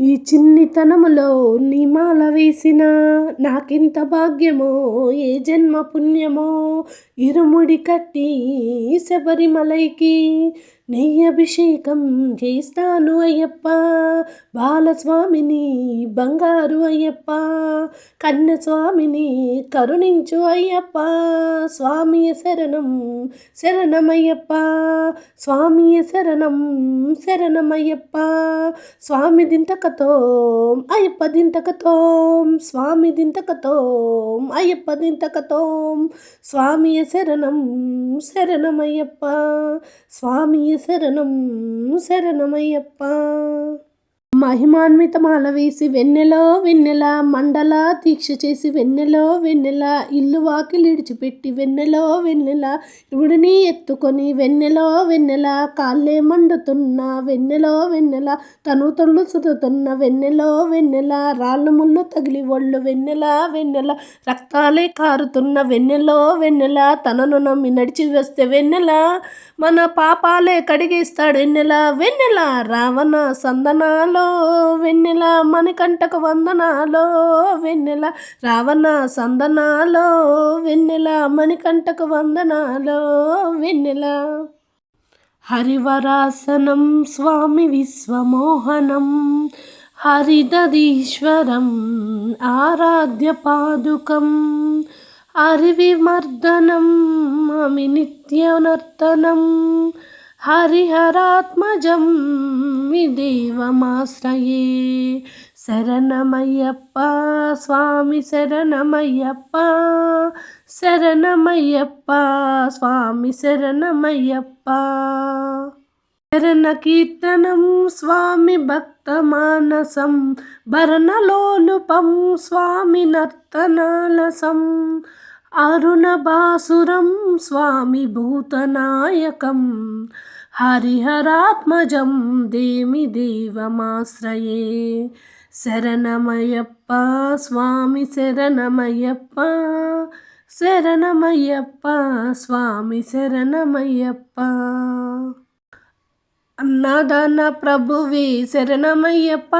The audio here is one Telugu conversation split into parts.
నీ చిన్నితనములో నీ మాల వేసిన నాకింత భాగ్యమో ఏ జన్మ పుణ్యమో? ఇరుముడి కట్టి శబరిమలైకి నెయ్యి అభిషేకం చేస్తాను అయ్యప్ప. బాలస్వామిని బంగారు అయ్యప్ప. కన్యస్వామిని కరుణించు అయ్యప్ప. స్వామియ శరణం శరణమయ్యప్ప. స్వామియ శరణం శరణమయ్యప్ప. స్వామి దింతకతో అయ్యప్ప దింతకతో. స్వామి దింతకతో అయ్యప్ప దింతకతో. స్వామియ శరణం శరణమయ్యప్ప. స్వామియ శరణం శరణమయ్యప్ప. మహిమాన్వితమాల వేసి వెన్నెలో వెన్నెల మండల దీక్ష చేసి వెన్నెలో వెన్నెల ఇల్లు వాకిలిడిచిపెట్టి వెన్నెలో వెన్నెల ఇవుడిని ఎత్తుకొని వెన్నెలో వెన్నెల కాళ్ళే మండుతున్న వెన్నెలో వెన్నెల తను తొళ్ళు సుతుతున్న వెన్నెలో వెన్నెల రాళ్ళు ముళ్ళు తగిలి ఒళ్ళు వెన్నెల వెన్నెల రక్తాలే కారుతున్న వెన్నెలో వెన్నెల తనను నమ్మి నడిచి వస్తే వెన్నెల మన పాపాలే కడిగేస్తాడు వెన్నెల వెన్నెల రావణ సందనాలో వెన్నెల మణికంటకు వందనాలో వెన్నెల రావణ సందనాలో వెన్నెల మణికంటకు వందనాలో వెన్నెల హరివరాసనం స్వామి విశ్వమోహనం హరిదదీశ్వరం ఆరాధ్య పాదుకం అరివిమర్దనం అమి నిత్యనర్తనం హరిహరాత్మజం విదేవమాశ్రయే శరణమయ్యప్ప స్వామి శరణమయ్యప్ప శరణమయ్యప్ప స్వామి శరణమయ్యప్ప. శరణ కీర్తనం స్వామి భక్తమానసం భరణలోలుపం స్వామి నర్తనాలసం. అరుణభాసురం స్వామి భూతనాయకం హరిహరాత్మజం దేమి దేవమాశ్రయే. శరణమయ్యప్ప స్వామి శరణమయ్యప్ప శరణమయ్యప్ప స్వామి శరణమయ్యప్ప. అన్నదాన ప్రభువే శరణమయ్యప్ప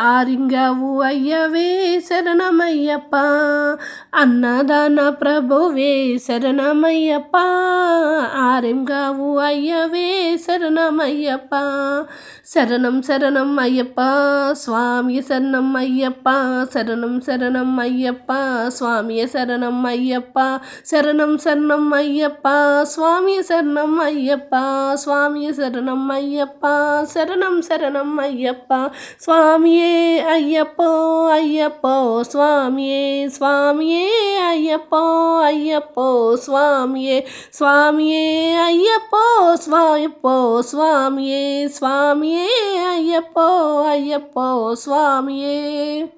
ఆరింగావు అయ్యవే శరణమయ్యప్ప. అన్నదాన ప్రభువే శరణమయ్యప్ప ఆరింగావు అయ్యవే శరణమయ్యప్ప. శరణం శరణం అయ్యప్ప స్వామి శరణం అయ్యప్ప. శరణం శరణం అయ్యప్ప స్వామి శరణం అయ్యప్ప. శరణం శరణం అయ్యప్ప స్వామి శరణం అయ్యప్ప. స్వామి శరణం అయ్యప్ప శరణం శరణం అయ్యప్ప. స్వామియే అయ్యప్పో అయ్యప్పో. స్వామియే స్వామియే అయ్యప్పో అయ్యప్పో. స్వామియే స్వామియే అయ్యప్పో. స్వాయప్పో స్వామియే స్వామియే అయ్యప్పో అయ్యప్పో. స్వామియే.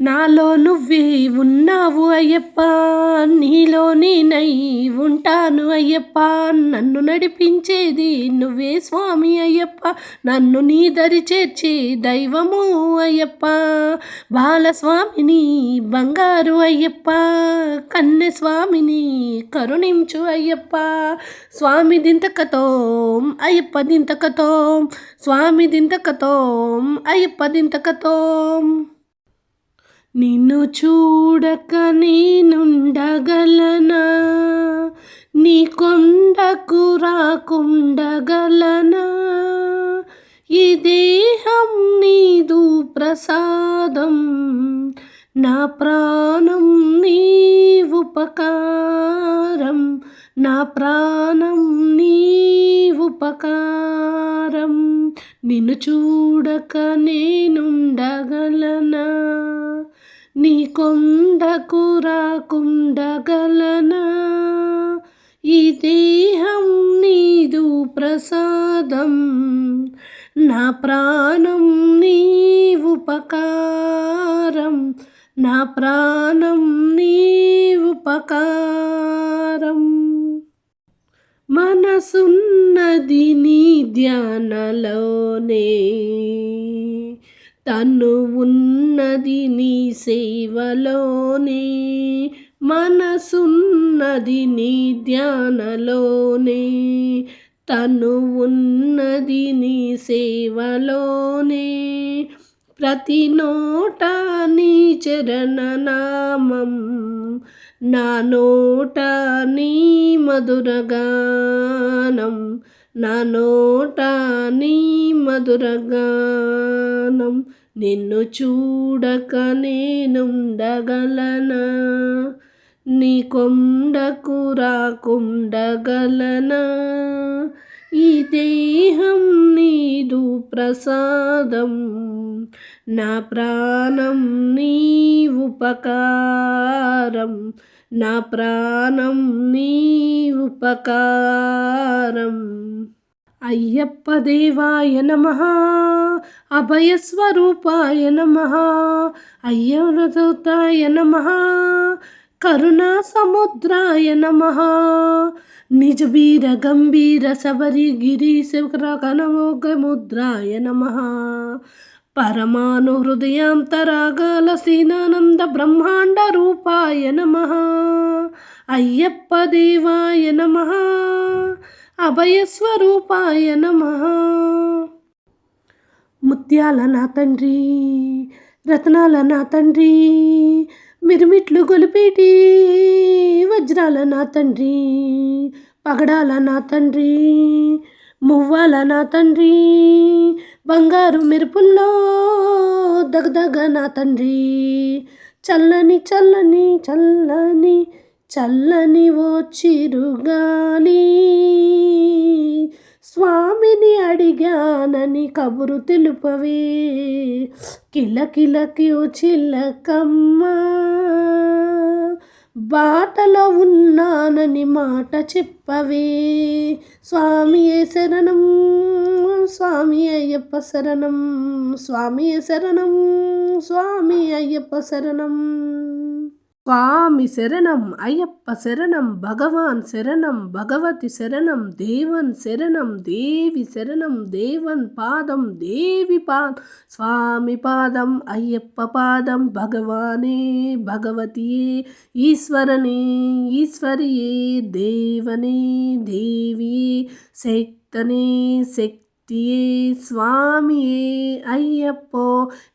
నాలో నువ్వే ఉన్నావు అయ్యప్ప నీలో నేనై ఉంటాను అయ్యప్ప. నన్ను నడిపించేది నువ్వే స్వామి అయ్యప్ప. నన్ను నీ దరి చేర్చే దైవము అయ్యప్ప. బాలస్వామిని బంగారు అయ్యప్ప. కన్నె స్వామిని కరుణించు అయ్యప్ప. స్వామి దింతకతోం అయ్యప్ప దింతకతోం. స్వామి దింతకతోం అయ్యప్ప దింతకతోం. నిన్ను చూడక నేనుండగలనా? నీ కొండకు రాకుండగలనా? ఈ దేహం నీదు ప్రసాదం నా ప్రాణం నీ ఉపకారం నా ప్రాణం నీ ఉపకారం. నిన్ను చూడక నేనుండగలనా? నీ కొండకు రాకుండగలనా? ఈ దేహం నీదు ప్రసాదం నా ప్రాణం నీ ఉపకారం నా ప్రాణం నీ ఉపకారం. మనసున్నది నీ ధ్యానలోనే. తను ఉన్నది నీ సేవలోనే మనసున్నది నీ ధ్యానలోనే. తను ఉన్నది నీ సేవలోనే ప్రతి నోట నీ చరణనామం నా నోట నీ మధురగానం నా నోట నీ మధురగానం నిన్ను చూడక నేనుండగలనా? నీ కొండకు రాకుండగలనా? ఈ దేహం నీదు ప్రసాదం నా ప్రాణం నీ ఉపకారం నా ప్రాణం నీ ఉపకారం. అయ్యప్ప దేవాయ నమ. అభయస్వరూపాయ నమ. అయ్యవృతాయ నమ. కరుణా సముద్రాయ నమ. నిజబీర గంభీర శబరి గిరీశ నమ. పరమాను హృదయాంతరాగాల సీనానంద బ్రహ్మాండ రూపాయ నమ. అయ్యప్ప దేవాయ నమ. అభయస్వరూపాయ నమ. ముత్యాల నా తండ్రి రత్నాల నా తండ్రి మిరుమిట్లు గొలిపేటి వజ్రాల నా తండ్రి పగడాల నా తండ్రి మువ్వాల నా తండ్రి బంగారు మెరుపుల్లో దగదగ నా తండ్రి. చల్లని చల్లని చల్లని చల్లని ఓ చిరుగాలి. స్వామిని అడిగానని కబురు తెలుపవే. కిలకిలకి ఓ చిల్లకమ్మ బాటలో ఉన్నానని మాట చెప్పవే. స్వామి శరణం? స్వామి అయ్యప్ప శరణం. స్వామి శరణం? స్వామి అయ్యప్ప శరణం. స్వామి శరణం అయ్యప్ప శరణం భగవాన్ శరణం భగవతి శరణం దేవన్ శరణం దేవి శరణం దేవన్ పాదం దేవి పాదం స్వామి పాదం అయ్యప్ప పాదం భగవానే భగవతియే ఈశ్వరనే ఈశ్వరియే దేవనే దేవి శక్తనే శక్తి స్వామియే అయ్యప్పో.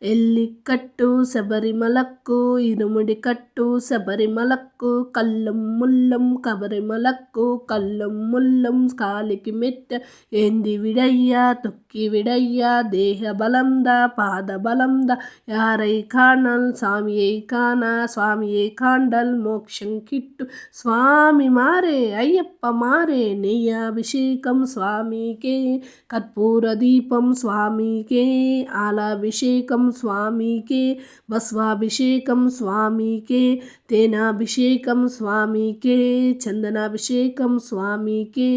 ఎల్లి కట్టు శబరిమలక్కు ఇరుముడి కట్టు శబరిమలక్కు కల్లం ముల్లం కబరిమలక్కు కల్లం ముల్లం కాలికి మెట్ట ఏంది విడయ్యా తొక్కి విడయ్యా దేహ బలంద పాద బలంద యారై కాణల్ స్వామియే కాన స్వామియే కాండల్ మోక్షం కిట్టు స్వామి మారే అయ్యప్ప మారే నెయ్యాభిషేకం స్వామికే కర్పూ కర్పూరదీపం స్వామికే ఆలాభిషేకం స్వామికే భస్వాభిషేకం స్వామికే తేనాభిషేకం స్వామికే చందనాభిషేకం స్వామికే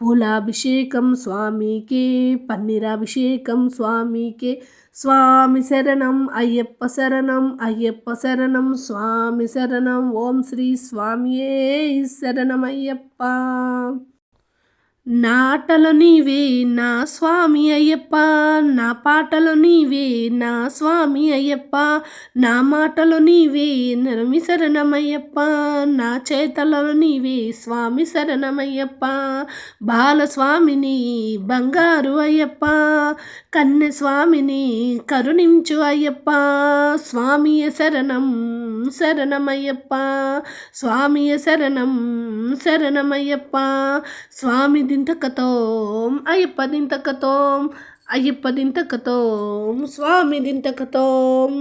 పూలాభిషేకం స్వామికే పన్నీరాభిషేకం స్వామికే స్వామి శరణం అయ్యప్ప శరణం అయ్యప్ప శరణం స్వామి శరణం ఓం శ్రీ స్వామియే శరణం అయ్యప్ప నాటలు నీవే నా స్వామి అయ్యప్ప నా పాటలు నీవే నా స్వామి అయ్యప్ప నా మాటలు నీవే నరమి శరణమయ్యప్ప నా చేతలలో నీవే స్వామి శరణమయ్యప్ప బాలస్వామిని బంగారు అయ్యప్ప కన్నె స్వామిని కరుణించు అయ్యప్ప స్వామియ శరణం. శరణమయ్యప్ప స్వామియ శరణం శరణమయ్యప్ప. స్వామి దింతకతోం అయ్యప్ప దింతకతోం అయ్యప్ప దింతకతోం స్వామి దింతకతోం.